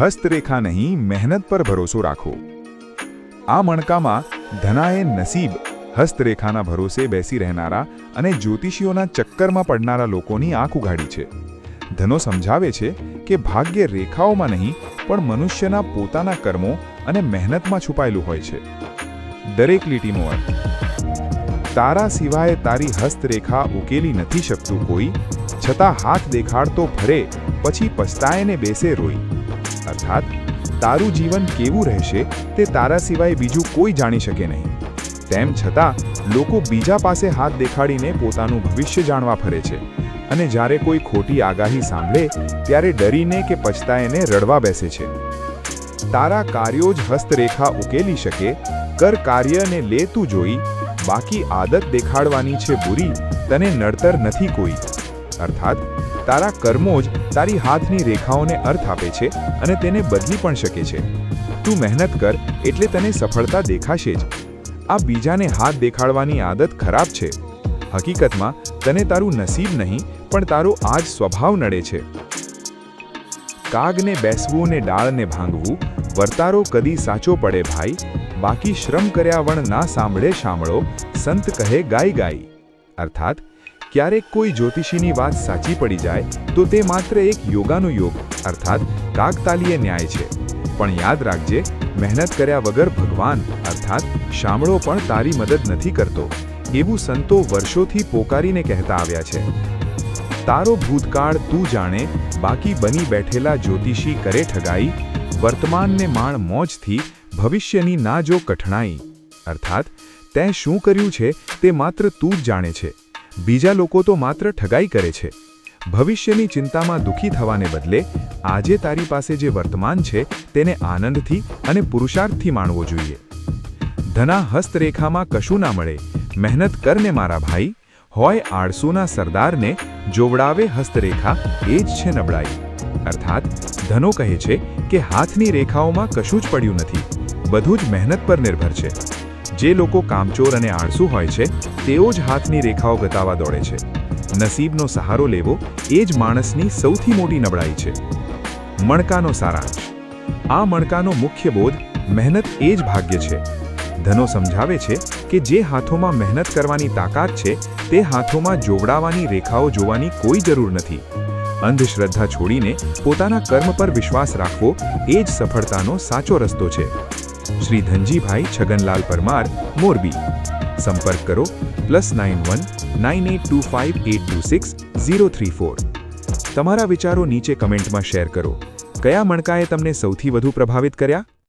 હસ્તરેખા નહીં, મહેનત પર ભરોસો રાખો. આ મણકામાં ધનાએ નસીબ હસ્તરેખાના ભરોસે બેસી રહેનારા અને જ્યોતિષીઓના ચક્કરમાં પડનારા લોકોની આંખ ઉઘાડી છે. ધનો સમજાવે છે કે ભાગ્ય રેખાઓમાં નહીં, પણ મનુષ્યના પોતાના કર્મો અને મહેનતમાં છુપાયેલું હોય છે. દરેક લીટીનો અર્થ. તારા સિવાય તારી હસ્તરેખા ઉકેલી નથી શકતું કોઈ, છતાં હાથ દેખાડતો ફરે, પછી પસ્તાયને બેસે રોઈ. અર્થાત, તારું જીવન કેવું રહેશે તે તારા સિવાય બીજું કોઈ જાણી શકે નહીં. તેમ છતાં, લોકો બીજા પાસે હાથ દેખાડીને પોતાનું ભવિષ્ય જાણવા ફરે છે અને જ્યારે કોઈ ખોટી આગાહી સાંભળે, ત્યારે ડરીને કે પછતાઈને રડવા બેસે છે. તારા કાર્યો જ હસ્તરેખા ઉકેલી શકે, કર કાર્યને લે તું જોઈ, બાકી આદત દેખાડવાની છે બુરી, તને નડતર નથી કોઈ. અર્થાત તારા કર્મો જ તારી હાથની રેખાઓને અર્થ આપે છે અને તેને બદલી પણ શકે છે. તું મહેનત કર એટલે તને સફળતા દેખાશે જ. આ બીજાને હાથ દેખાડવાની આદત ખરાબ છે. હકીકતમાં, તને તારું નસીબ નહીં, પણ તારો આજ સ્વભાવ નડે છે. કાગને બેસવું ને ડાળને ભાંગવું, વર્તારો કદી સાચો પડે ભાઈ, બાકી શ્રમ કર્યા વણ ના સાંભળે સાંભળો સંત કહે ગાય ગાય. અર્થાત ક્યારેક કોઈ જ્યોતિષીની વાત સાચી પડી જાય, તો તે માત્ર એક યોગાનો યોગ, અર્થાત કાકતાલીય ન્યાય છે. પણ યાદ રાખજે, મહેનત કર્યા વગર ભગવાન, અર્થાત શામળો પણ તારી મદદ નથી કરતો, એવું સંતો વર્ષોથી પોકારીને કહેતા આવ્યા છે. તારો ભૂતકાળ તું જાણે, બાકી બની બેઠેલા જ્યોતિષી કરે ઠગાઈ, વર્તમાનને માણ મોજથી, ભવિષ્યની ના જો કઠણાઈ, અર્થાત તે શું કર્યું છે તે માત્ર તું જ જાણે છે. બીજા લોકો તો માત્ર ઠગાઈ કરે છે. ભવિષ્યની ચિંતામાં દુઃખી થવાને બદલે આજે તારી પાસે જે વર્તમાન છે તેને આનંદથી અને પુરુષાર્થથી માણવો જોઈએ. ધના હસ્તરેખામાં કશું ના મળે. મહેનત કરને મારા ભાઈ, હોય આળસુના સરદારને જોવડાવે હસ્તરેખા, એ જ છે નબળાઈ. અર્થાત, ધનો કહે છે કે હાથની રેખાઓમાં કશું જ પડ્યું નથી. બધું જ મહેનત પર નિર્ભર છે. જે લોકો કામચોર અને આળસુ હોય છે, તેઓ જ હાથની રેખાઓ ગતાવા દોડે છે. નસીબનો સહારો લેવો એ જ માણસની સૌથી મોટી નબળાઈ છે. મણકાનો સારાંશ. આ મણકાનો મુખ્ય બોધ મહેનત એ જ ભાગ્ય છે. ધનો સમજાવે છે કે જે હાથોમાં મહેનત કરવાની તાકાત છે, તે હાથોમાં જોવડાવાની રેખાઓ જોવાની કોઈ જરૂર નથી. અંધશ્રદ્ધા છોડીને પોતાના કર્મ પર વિશ્વાસ રાખવો એ જ સફળતાનો સાચો રસ્તો છે. શ્રી ધનજીભાઈ છગનલાલ પરમાર, મોરબી. સંપર્ક કરો plus nine one nine eight two five eight two six zero three four. તમારા વિચારો નીચે કમેન્ટમાં શેર કરો. કયા મણકાએ તમને સૌથી વધુ પ્રભાવિત કર્યા?